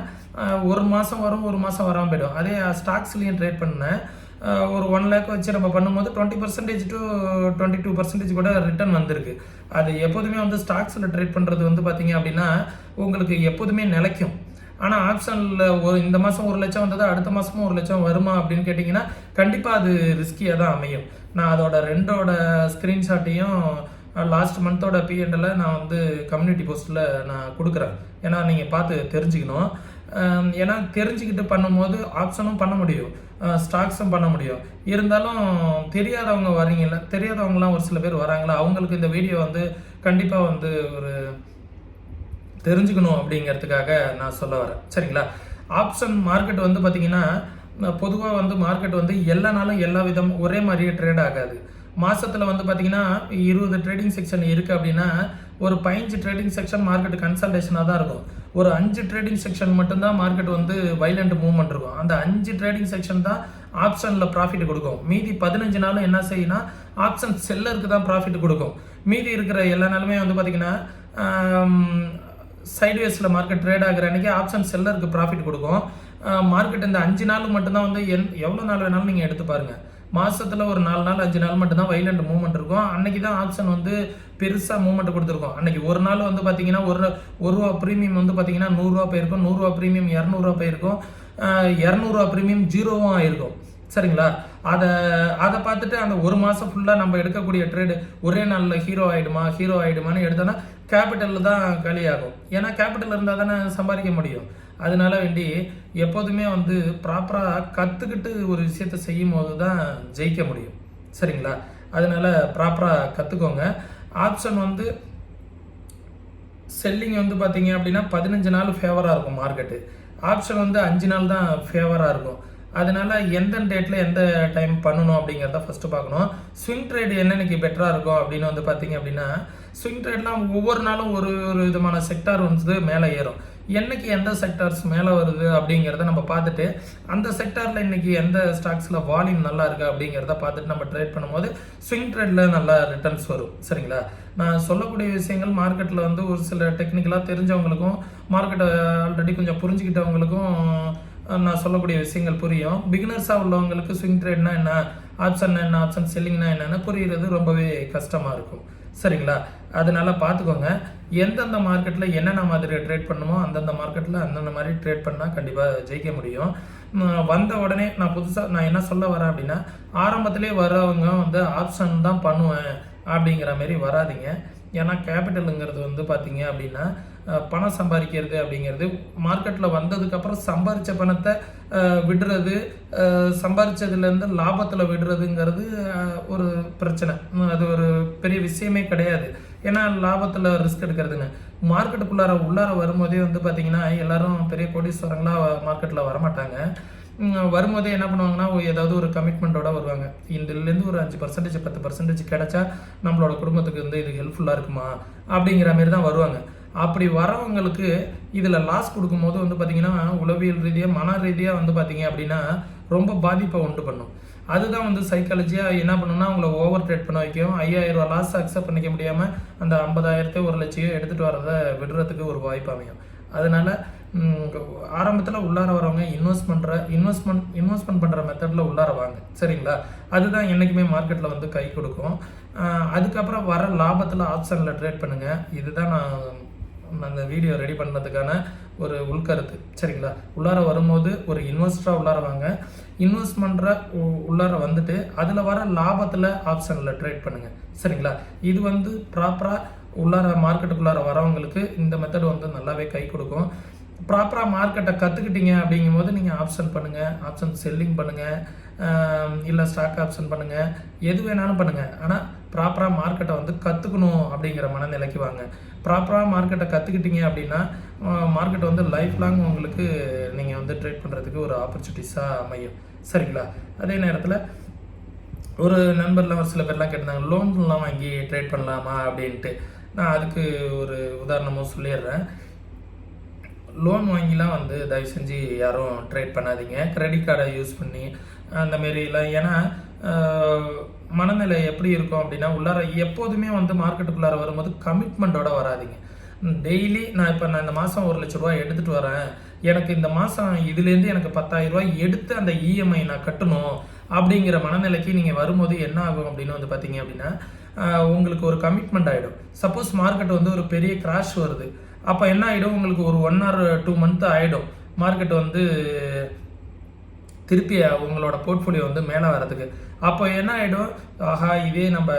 ஒரு மாதம் வரும் ஒரு மாதம் வராமல் போயிடும். அதே ஸ்டாக்ஸ்லேயும் ட்ரேட் பண்ணேன். ஒரு ஒன் லேக் வச்சு நம்ம பண்ணும்போது twenty percentage to twenty two percentage கூட ரிட்டர்ன் வந்திருக்கு. அது எப்போதுமே வந்து ஸ்டாக்ஸில் ட்ரேட் பண்ணுறது வந்து பார்த்தீங்க அப்படின்னா உங்களுக்கு எப்போதுமே நிலைக்கும். ஆனால் ஆப்ஷனில் ஒரு இந்த மாதம் ஒரு லட்சம் வந்தது அடுத்த மாதமும் ஒரு லட்சம் வருமா அப்படின்னு கேட்டிங்கன்னா கண்டிப்பாக அது ரிஸ்கியாக தான் அமையும். நான் அதோட ரெண்டோட ஸ்க்ரீன்ஷாட்டையும் லாஸ்ட் மந்தோட பிஎன்டில் நான் வந்து கம்யூனிட்டி போஸ்ட்டில் நான் கொடுக்குறேன். ஏன்னா நீங்கள் பார்த்து தெரிஞ்சுக்கணும். ஏன்னா தெரிஞ்சுக்கிட்டு பண்ணும்போது ஆப்ஷனும் பண்ண முடியும். ஸ்டாக்ஸும் பண்ண முடியும். இருந்தாலும் தெரியாதவங்க வர்றீங்கல்ல தெரியாதவங்கலாம் ஒரு சில பேர் வராங்களா? அவங்களுக்கு இந்த வீடியோ வந்து கண்டிப்பாக வந்து ஒரு தெரிஞ்சுக்கணும் அப்படிங்கிறதுக்காக நான் சொல்ல வரேன். சரிங்களா? ஆப்ஷன் மார்க்கெட் வந்து பார்த்தீங்கன்னா பொதுவாக வந்து மார்க்கெட் வந்து எல்லா நாளும் எல்லா விதம் ஒரே மாதிரியே ட்ரேட் ஆகாது. மாதத்தில் வந்து பார்த்தீங்கன்னா இருபது ட்ரேடிங் செக்ஷன் இருக்குது அப்படின்னா ஒரு பதினஞ்சு ட்ரேடிங் செக்ஷன் மார்க்கெட் கன்சல்டேஷனாக தான் இருக்கும். ஒரு அஞ்சு ட்ரேடிங் செக்ஷன் மட்டும்தான் மார்க்கெட் வந்து வைலண்ட் மூவ்மெண்ட் இருக்கும். அந்த அஞ்சு ட்ரேடிங் செக்ஷன் தான் ஆப்ஷனில் ப்ராஃபிட் கொடுக்கும். மீதி பதினஞ்சு நாளும் என்ன செய்யும்னா ஆப்ஷன் செல்லருக்கு தான் ப்ராஃபிட் கொடுக்கும். மீதி இருக்கிற எல்லா நாளுமே வந்து பார்த்திங்கன்னா சைட்வேஸில் மார்க்கெட் ட்ரேட் ஆகிற அன்றைக்கி ஆப்ஷன் செல்லருக்கு ப்ராஃபிட் கொடுக்கும். மார்க்கெட் இந்த அஞ்சு நாள் மட்டும்தான் வந்து என் எவ்வளோ நாள் வேணாலும் நீங்கள் எடுத்து பாருங்கள் மாதத்தில் ஒரு நாலு நாள் அஞ்சு நாள் மட்டும்தான் வைலண்ட் மூவ்மெண்ட் இருக்கும். அன்னைக்கு தான் ஆப்ஷன் வந்து பெருசாக மூவ்மெண்ட் கொடுத்துருக்கோம். அன்னைக்கு ஒரு நாள் வந்து பார்த்தீங்கன்னா ஒரு ஒரு ரூபா ப்ரீமியம் வந்து பார்த்தீங்கன்னா நூறுரூவா போயிருக்கும். நூறுரூவா ப்ரீமியம் இரநூறுவா போயிருக்கும். இரநூறுவா ப்ரீமியம் ஜீரோவும் ஆயிருக்கும். சரிங்களா? அதை அதை பார்த்துட்டு அந்த ஒரு மாதம் ஃபுல்லாக நம்ம எடுக்கக்கூடிய ட்ரேடு ஒரே நாளில் ஹீரோ ஆகிடுமா ஹீரோ ஆகிடுமான்னு எடுத்தோன்னா கேபிட்டலில் தான் காலியாகும். ஏன்னா கேபிட்டல் இருந்தால் தானே சம்பாதிக்க முடியும். அதனால வேண்டி எப்போதுமே வந்து ப்ராப்பராக கற்றுக்கிட்டு ஒரு விஷயத்த செய்யும் போது தான் ஜெயிக்க முடியும். சரிங்களா? அதனால் ப்ராப்பராக கற்றுக்கோங்க ஆப்ஷன் வந்து செல்லிங் வந்து பார்த்தீங்க அப்படின்னா பதினஞ்சு நாள் ஃபேவராக இருக்கும் மார்க்கெட்டு ஆப்ஷன் வந்து அஞ்சு நாள் தான் ஃபேவராக இருக்கும். அதனால எந்த டேட்டில் எந்த டைம் பண்ணணும் அப்படிங்கிறத ஃபஸ்ட்டு பார்க்கணும். ஸ்விங் ட்ரேட் என்னன்னைக்கு பெட்டராக இருக்கும் அப்படின்னு வந்து பார்த்தீங்க அப்படின்னா ஸ்விங் ட்ரேட்லாம் ஒவ்வொரு நாளும் ஒரு ஒரு விதமான செக்டார் வந்து மேலே ஏறும். என்னைக்கு எந்த செக்டார்ஸ் மேலே வருது அப்படிங்கிறத நம்ம பார்த்துட்டு அந்த செக்டாரில் இன்னைக்கு எந்த ஸ்டாக்ஸில் வால்யூம் நல்லா இருக்குது அப்படிங்கிறத பார்த்துட்டு நம்ம ட்ரேட் பண்ணும்போது ஸ்விங் ட்ரேடில் நல்லா ரிட்டர்ன்ஸ் வரும். சரிங்களா? நான் சொல்லக்கூடிய விஷயங்கள் மார்க்கெட்டில் வந்து ஒரு சில டெக்னிக்கலாக தெரிஞ்சவங்களுக்கும் மார்க்கெட்டை ஆல்ரெடி கொஞ்சம் புரிஞ்சுக்கிட்டவங்களுக்கும் நான் சொல்லக்கூடிய விஷயங்கள் புரியும். பிகினர்ஸாக உள்ளவங்களுக்கு ஸ்விங் ட்ரேட்னா என்ன? ஆப்ஷன் என்ன? ஆப்ஷன் செல்லிங்னா என்னென்னு புரியுறது ரொம்பவே கஷ்டமாக இருக்கும். சரிங்களா? அதனால பார்த்துக்கோங்க எந்தெந்த மார்க்கெட்டில் என்னென்ன மாதிரி ட்ரேட் பண்ணுமோ அந்தந்த மார்க்கெட்டில் அந்தந்த மாதிரி ட்ரேட் பண்ணால் கண்டிப்பாக ஜெயிக்க முடியும். வந்த உடனே நான் புதுசாக நான் என்ன சொல்ல வரேன் அப்படின்னா ஆரம்பத்திலே வரவங்க வந்து ஆப்ஷன் தான் பண்ணுவேன் அப்படிங்கிற மாதிரி வராதிங்க. ஏன்னா கேபிட்டலுங்கிறது வந்து பார்த்தீங்க அப்படின்னா பணம் சம்பாதிக்கிறது அப்படிங்கிறது. மார்க்கெட்டில் வந்ததுக்கப்புறம் சம்பாதிச்ச பணத்தை விடுறது சம்பாதிச்சதுலேருந்து லாபத்தில் விடுறதுங்கிறது ஒரு பிரச்சனை. அது ஒரு பெரிய விஷயமே கிடையாது. ஏன்னா லாபத்தில் ரிஸ்க் எடுக்கிறதுங்க. மார்க்கெட்டுக்குள்ளார உள்ளார வரும்போதே வந்து பார்த்தீங்கன்னா எல்லாரும் பெரிய கோடீஸ்வரங்களாக மார்க்கெட்டில் வரமாட்டாங்க. வரும்போதே என்ன பண்ணுவாங்கன்னா ஏதாவது ஒரு கமிட்மெண்ட்டோட வருவாங்க. இதுலேருந்து ஒரு அஞ்சு பர்சன்டேஜ் பத்து பர்சன்டேஜ் கிடைச்சா நம்மளோட குடும்பத்துக்கு வந்து இது ஹெல்ப்ஃபுல்லாக இருக்குமா? அப்படிங்கிற மாரி தான் வருவாங்க. அப்படி வரவங்களுக்கு இதில் லாஸ் கொடுக்கும்போது வந்து பார்த்திங்கன்னா உளவியல் ரீதியாக மன ரீதியாக வந்து பார்த்திங்க அப்படின்னா ரொம்ப பாதிப்பை உண்டு பண்ணும். அதுதான் வந்து சைக்காலஜியாக என்ன பண்ணுன்னா அவங்கள ஓவர் ட்ரேட் பண்ண வைக்கும். ஐயாயிரம் லாஸ் அக்செப்ட் பண்ணிக்க முடியாமல் அந்த ஐம்பதாயிரத்தை ஒரு லட்சம் எடுத்துகிட்டு வரதை விடுறதுக்கு ஒரு வாய்ப்பு அமையும். அதனால் ஆரம்பத்தில் உள்ளார வரவங்க இன்வெஸ்ட் பண்ணுற இன்வெஸ்ட்மெண்ட் இன்வெஸ்ட்மெண்ட் பண்ணுற மெத்தடில் உள்ளார வாங்க. சரிங்களா? அதுதான் என்றைக்குமே மார்க்கெட்டில் வந்து கை கொடுக்கும். அதுக்கப்புறம் வர லாபத்தில் ஆப்ஷனில் ட்ரேட் பண்ணுங்கள் இதுதான் நான் அந்த வீடியோ ரெடி பண்ணதுக்கான ஒரு உள்கருத்து. சரிங்களா? உள்ளார வரும்போது ஒரு இன்வெஸ்டராக உள்ளார வாங்க. இன்வெஸ்ட் பண்ணுற உள்ளார வந்துட்டு அதில் வர லாபத்தில் ஆப்ஷனில் ட்ரேட் பண்ணுங்கள் சரிங்களா? இது வந்து ப்ராப்பராக உள்ளார மார்க்கெட்டுக்குள்ளார வரவங்களுக்கு இந்த மெத்தட் வந்து நல்லாவே கை கொடுக்கும். ப்ராப்பராக மார்க்கெட்டை கற்றுக்கிட்டீங்க அப்படிங்கும் போது நீங்கள் ஆப்ஷன் பண்ணுங்கள் ஆப்ஷன் செல்லிங் பண்ணுங்கள் இல்லை ஸ்டாக் ஆப்ஷன் பண்ணுங்கள் எது வேணாலும் பண்ணுங்கள் ஆனால் ப்ராப்பராக மார்க்கெட்டை வந்து கற்றுக்கணும் அப்படிங்கிற மனநிலைக்கு வாங்க. ப்ராப்பராக மார்க்கெட்டை கற்றுக்கிட்டீங்க அப்படின்னா மார்க்கெட் வந்து லைஃப் லாங் உங்களுக்கு நீங்கள் வந்து ட்ரேட் பண்ணுறதுக்கு ஒரு ஆப்பர்ச்சுனிட்டிஸாக அமையும். சரிங்களா? அதே நேரத்தில் ஒரு நண்பர்லாம் ஒரு சில பேர்லாம் கேட்டிருந்தாங்க லோன்லாம் வாங்கி ட்ரேட் பண்ணலாமா? அப்படின்ட்டு. நான் அதுக்கு ஒரு உதாரணமும் சொல்லிடுறேன். லோன் வாங்கிலாம் வந்து தயவு செஞ்சு யாரும் ட்ரேட் பண்ணாதீங்க. கிரெடிட் கார்டை யூஸ் பண்ணி அந்த மாரிலாம். ஏன்னா மனநிலை எப்படி இருக்கும் அப்படின்னா உள்ளார எப்போதுமே வந்து மார்க்கெட்டுக்குள்ளார வரும்போது கமிட்மெண்ட்டோட வராதிங்க. டெய்லி நான் இப்போ நான் இந்த மாதம் ஒரு லட்ச ரூபா எடுத்துகிட்டு வரேன். எனக்கு இந்த மாதம் இதுலேருந்து எனக்கு பத்தாயிரம் ரூபாய் எடுத்து அந்த இஎம்ஐ நான் கட்டணும் அப்படிங்கிற மனநிலைக்கு நீங்கள் வரும்போது என்ன ஆகும் அப்படின்னு வந்து பார்த்தீங்க அப்படின்னா உங்களுக்கு ஒரு கமிட்மெண்ட் ஆகிடும் சப்போஸ் மார்க்கெட் வந்து ஒரு பெரிய கிராஷ் வருது. அப்போ என்ன ஆகிடும் உங்களுக்கு ஒரு ஒன் ஆர் டூ மந்த் ஆகிடும் மார்க்கெட் வந்து திருப்பி உங்களோட போர்ட்ஃபோலியோ வந்து மேலே வரதுக்கு அப்போ என்ன ஆகிடும் ஆஹா இதே நம்ம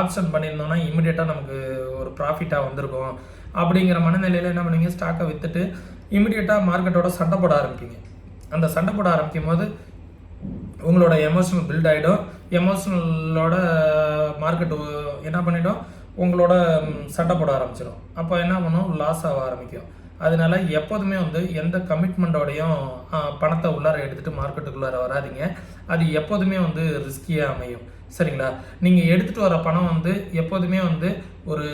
ஆப்ஷன் பண்ணியிருந்தோம்னா இமிடியேட்டாக நமக்கு ஒரு ப்ராஃபிட்டாக வந்திருக்கும். அப்படிங்கிற மனநிலையில் என்ன பண்ணுவீங்க? ஸ்டாக்கை விற்றுட்டு இமிடியேட்டாக மார்க்கெட்டோட சண்டை போட ஆரம்பிப்பீங்க. அந்த சண்டை போட ஆரம்பிக்கும் போது உங்களோட எமோஷனல் பில்ட் ஆகிடும் எமோஷனலோட மார்க்கெட் என்ன பண்ணிடும்? உங்களோட சண்டை போட ஆரம்பிச்சிடும். அப்போ என்ன பண்ணும்? லாஸ் ஆக ஆரம்பிக்கும். அதனால எப்போதுமே வந்து எந்த கமிட்மெண்ட்டோடையும் பணத்தை உள்ளார எடுத்துகிட்டு மார்க்கெட்டுக்குள்ளார வராதிங்க. அது எப்போதுமே வந்து ரிஸ்கியாக அமையும். சரிங்களா? நீங்கள் எடுத்துகிட்டு வர பணம் வந்து எப்போதுமே வந்து ஒரு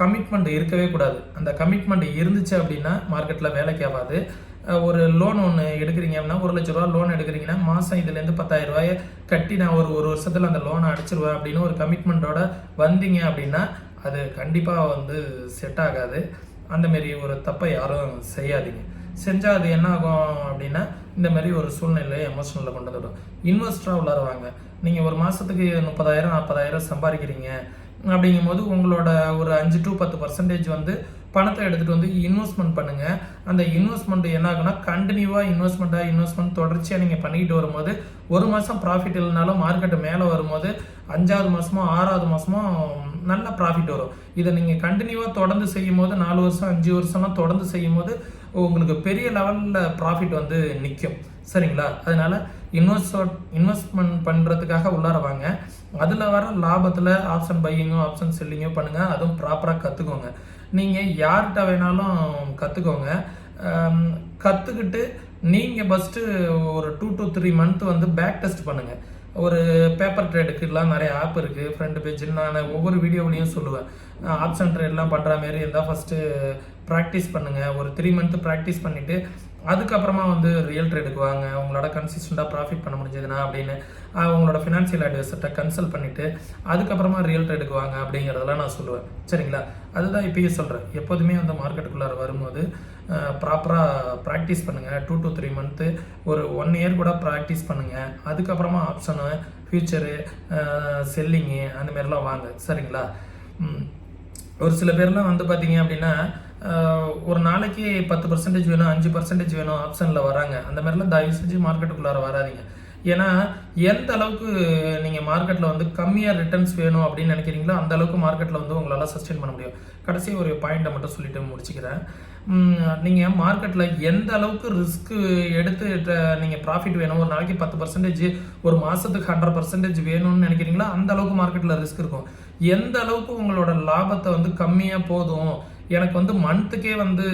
கமிட்மெண்ட் இருக்கவே கூடாது. அந்த கமிட்மெண்ட் இருந்துச்சு அப்படின்னா மார்க்கெட்டில் வேலைக்கு ஆகாது. ஒரு லோன் ஒன்று எடுக்கிறீங்க அப்படின்னா ஒரு லட்ச ரூபா லோன் எடுக்கிறீங்கன்னா மாதம் இதுலேருந்து பத்தாயிரம் ரூபாயை கட்டி நான் ஒரு ஒரு வருஷத்தில் அந்த லோனை அடிச்சிருவேன் அப்படின்னு ஒரு கமிட்மெண்ட்டோட வந்தீங்க அப்படின்னா அது கண்டிப்பாக வந்து செட் ஆகாது. அந்த மாதிரி ஒரு தப்பை யாரும் செய்யாதீங்க. செஞ்சால் அது என்ன ஆகும் அப்படின்னா இந்த மாதிரி ஒரு சூழ்நிலையை எமோஷனலில் கொண்டு வந்துடும். இன்வெஸ்டராக உள்ளாருவாங்க. நீங்கள் ஒரு மாதத்துக்கு முப்பதாயிரம் நாற்பதாயிரம் சம்பாதிக்கிறீங்க. அப்படிங்கும்போது உங்களோட ஒரு அஞ்சு டு பத்து பர்சன்டேஜ் வந்து பணத்தை எடுத்துகிட்டு வந்து இன்வெஸ்ட்மெண்ட் பண்ணுங்கள் அந்த இன்வெஸ்ட்மெண்ட் என்ன ஆகுனா கண்டினியூவாக இன்வெஸ்ட்மெண்ட்டாக இன்வெஸ்ட்மெண்ட் தொடர்ச்சியாக நீங்கள் பண்ணிக்கிட்டு வரும்போது ஒரு மாதம் ப்ராஃபிட் இல்லைனாலும் மார்க்கெட்டு மேலே வரும்போது அஞ்சாவது மாதமோ ஆறாவது மாதமோ நல்ல ப்ராஃபிட் வரும். இதை நீங்கள் கண்டினியூவாக தொடர்ந்து செய்யும் போது நாலு வருஷம் அஞ்சு வருஷம்லாம் தொடர்ந்து செய்யும் போது உங்களுக்கு பெரிய லெவலில் ப்ராஃபிட் வந்து நிற்கும் சரிங்களா? அதனால் இன்வெஸ்ட் இன்வெஸ்ட்மெண்ட் பண்ணுறதுக்காக உள்ளார வாங்க அதில் வர லாபத்தில் ஆப்ஷன் பையிங்கோ ஆப்ஷன் செல்லிங்கோ பண்ணுங்கள் அதுவும் ப்ராப்பராக கற்றுக்கோங்க நீங்கள் யார்கிட்ட வேணாலும் கற்றுக்கோங்க கற்றுக்கிட்டு நீங்கள் ஃபஸ்ட்டு ஒரு டூ டு த்ரீ மந்த் வந்து பேக் டெஸ்ட் பண்ணுங்கள் ஒரு பேப்பர் ட்ரேடுக்குலாம் நிறைய ஆப் இருக்குது ஃப்ரண்ட் பேஜ் நான் ஒவ்வொரு வீடியோவிலையும் சொல்லுவேன். ஆப்ஷன் ட்ரேட்லாம் பண்ணுற மாரி இருந்தால் ஃபஸ்ட்டு ப்ராக்டிஸ் பண்ணுங்கள் ஒரு த்ரீ மந்த் ப்ராக்டிஸ் பண்ணிவிட்டு அதுக்கப்புறமா வந்து ரியல் ட்ரேடுக்கு வாங்க உங்களோட கன்சிஸ்டண்ட்டாக ப்ராஃபிட் பண்ண முடிஞ்சதுன்னா அப்படின்னு உங்களோட ஃபினான்ஷியல் அட்வைசர்கிட்ட கன்சல்ட் பண்ணிவிட்டு அதுக்கப்புறமா ரியல் ட்ரேடுக்கு வாங்க அப்படிங்கிறதெல்லாம் நான் சொல்லுவேன். சரிங்களா? அதுதான் இப்போயே சொல்கிறேன் எப்போதுமே வந்து மார்க்கெட்டுக்குள்ளார வரும்போது ப்ராப்பராக ப்ராக்டிஸ் பண்ணுங்கள் டூ டு த்ரீ மந்த்து ஒரு ஒன் இயர் கூட ப்ராக்டிஸ் பண்ணுங்கள் அதுக்கப்புறமா ஆப்ஷனு ஃபியூச்சரு செல்லிங்கு அந்த மாதிரிலாம் வாங்க. சரிங்களா? ஒரு சில பேர்லாம் வந்து பார்த்தீங்க அப்படின்னா ஒரு நாளைக்கு பத்து பர்சன்டேஜ் வேணும் அஞ்சு பர்சன்டேஜ் வேணும் ஆப்ஷனில் வராங்க. அந்த மாதிரிலாம் தயவு செஞ்சு மார்க்கெட்டுக்குள்ளார வராதீங்க. ஏன்னா எந்த அளவுக்கு நீங்கள் மார்க்கெட்டில் வந்து கம்மியாக ரிட்டர்ன்ஸ் வேணும் அப்படின்னு நினைக்கிறீங்களோ அந்த அளவுக்கு மார்க்கெட்டில் வந்து உங்களால் சஸ்டெயின் பண்ண முடியும். கடைசி ஒரு பாயிண்ட்டை மட்டும் சொல்லிட்டு முடிச்சுக்கிறேன். நீங்கள் மார்க்கெட்டில் எந்த அளவுக்கு ரிஸ்க்கு எடுத்து நீங்கள் ப்ராஃபிட் வேணும் ஒரு நாளைக்கு பத்து பர்சன்டேஜ் ஒரு மாதத்துக்கு ஹண்ட்ரட் பர்சன்டேஜ் வேணும்னு நினைக்கிறீங்களோ அந்த அளவுக்கு மார்க்கெட்டில் ரிஸ்க் இருக்கும். எந்த அளவுக்கு உங்களோட லாபத்தை வந்து கம்மியாக போதும் எனக்கு வந்து மந்த்துக்கே வந்து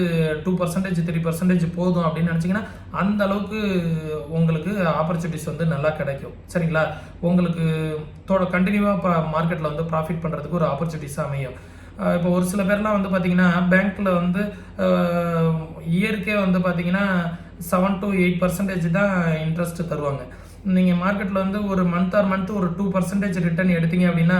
டூ பர்சன்டேஜ் த்ரீ பர்சன்டேஜ் போதும் அப்படின்னு நினச்சிங்கன்னா அந்த அளவுக்கு உங்களுக்கு ஆப்பர்ச்சுனிட்டிஸ் வந்து நல்லா கிடைக்கும். சரிங்களா? உங்களுக்கு தோட கண்டினியூவாக இப்போ மார்க்கெட்டில் வந்து ப்ராஃபிட் பண்ணுறதுக்கு ஒரு ஆப்பர்ச்சுனிட்டிஸ் அமையும். இப்போ ஒரு சில பேர்லாம் வந்து பார்த்தீங்கன்னா பேங்க்கில் வந்து இயற்கே வந்து பார்த்தீங்கன்னா செவன் டு எயிட் பர்சன்டேஜ் தான் இன்ட்ரெஸ்ட் தருவாங்க. நீங்கள் மார்க்கெட்டில் வந்து ஒரு மந்த் ஆர் மந்த் ஒரு டூ பர்சன்டேஜ் ரிட்டர்ன் எடுத்தீங்க அப்படின்னா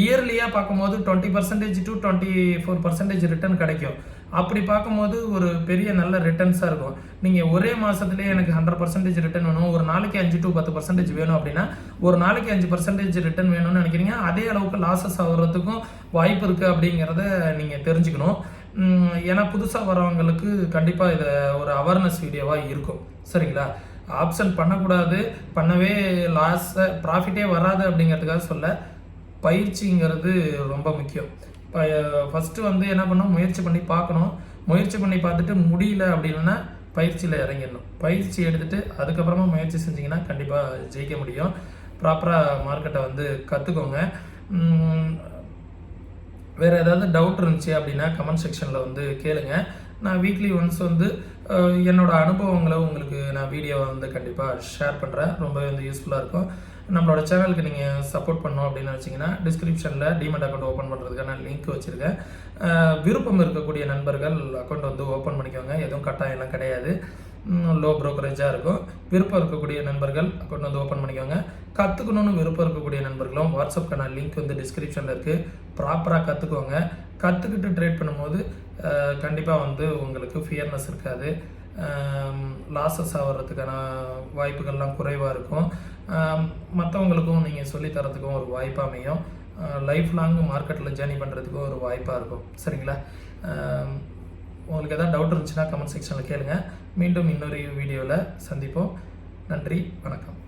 இயர்லியாக பார்க்கும்போது twenty percentage to twenty four percentage return கிடைக்கும். அப்படி பார்க்கும்போது ஒரு பெரிய நல்ல ரிட்டர்ன்ஸாக இருக்கும். நீங்கள் ஒரே மாதத்துலேயே எனக்கு ஹண்ட்ரட் பர்சன்டேஜ் ரிட்டர்ன் வேணும். ஒரு நாளைக்கு அஞ்சு டு பத்து பர்சன்டேஜ் வேணும் அப்படின்னா ஒரு நாளைக்கு அஞ்சு பர்சன்டேஜ் ரிட்டர்ன் வேணும்னு நினைக்கிறீங்க அதே அளவுக்கு லாஸஸ் ஆகுறதுக்கும் வாய்ப்பு இருக்குது அப்படிங்கிறத நீங்கள் தெரிஞ்சுக்கணும். ஏன்னா புதுசாக வரவங்களுக்கு கண்டிப்பாக இதை ஒரு அவேர்னஸ் வீடியோவாக இருக்கும். சரிங்களா? ஆப்ஷன் பண்ணக்கூடாது. பண்ணவே லாஸை ப்ராஃபிட்டே வராது அப்படிங்கிறதுக்காக சொல்ல பயிற்சிங்கிறது ரொம்ப முக்கியம். இப்போ ஃபஸ்ட்டு வந்து என்ன பண்ணணும்? முயற்சி பண்ணி பார்க்கணும். முயற்சி பண்ணி பார்த்துட்டு முடியல அப்படின்னா பயிற்சியில் இறங்கிடணும். பயிற்சி எடுத்துட்டு அதுக்கப்புறமா முயற்சி செஞ்சீங்கன்னா கண்டிப்பாக ஜெயிக்க முடியும். ப்ராப்பராக மார்க்கெட்டை வந்து கற்றுக்கோங்க வேறு ஏதாவது டவுட் இருந்துச்சு அப்படின்னா கமெண்ட் செக்ஷனில் வந்து கேளுங்க. நான் வீக்லி ஒன்ஸ் வந்து என்னோடய அனுபவங்களை உங்களுக்கு நான் வீடியோவை வந்து கண்டிப்பாக ஷேர் பண்ணுறேன் ரொம்பவே வந்து யூஸ்ஃபுல்லாக இருக்கும். நம்மளோட சேனலுக்கு நீங்கள் சப்போர்ட் பண்ணோம் அப்படின்னு வச்சிங்கன்னா டிஸ்கிரிப்ஷனில் டிமெட் அக்கௌண்ட் ஓப்பன் பண்ணுறதுக்கான லிங்க் வச்சுருக்கேன். விருப்பம் இருக்கக்கூடிய நண்பர்கள் அக்கௌண்ட் வந்து ஓப்பன் பண்ணிக்கோங்க. எதுவும் கட்டாயம்லாம் கிடையாது. லோ ப்ரோக்கரேஜாக இருக்கும். விருப்பம் இருக்கக்கூடிய நண்பர்கள் அக்கௌண்ட் வந்து ஓப்பன் பண்ணிக்கோங்க. கற்றுக்கணும்னு விருப்பம் இருக்கக்கூடிய நண்பர்களும் வாட்ஸ்அப்க்கான லிங்க் வந்து டிஸ்கிரிப்ஷனில் இருக்குது ப்ராப்பராக கற்றுக்கோங்க கற்றுக்கிட்டு ட்ரேட் பண்ணும்போது கண்டிப்பாக வந்து உங்களுக்கு ஃபியர்னஸ் இருக்காது. லாஸஸ் ஆகிறதுக்கான வாய்ப்புகள்லாம் குறைவாக இருக்கும். மற்றவங்களுக்கும் நீங்கள் சொல்லித்தரத்துக்கும் ஒரு வாய்ப்பாக அமையும். லைஃப் லாங் மார்க்கெட்டில் ஜேர்னி பண்ணுறதுக்கும் ஒரு வாய்ப்பாக இருக்கும். சரிங்களா? உங்களுக்கு எதாவது டவுட் இருந்துச்சுன்னா கமெண்ட் செக்ஷனில் கேளுங்கள் மீண்டும் இன்னொரு வீடியோவில் சந்திப்போம். நன்றி வணக்கம்.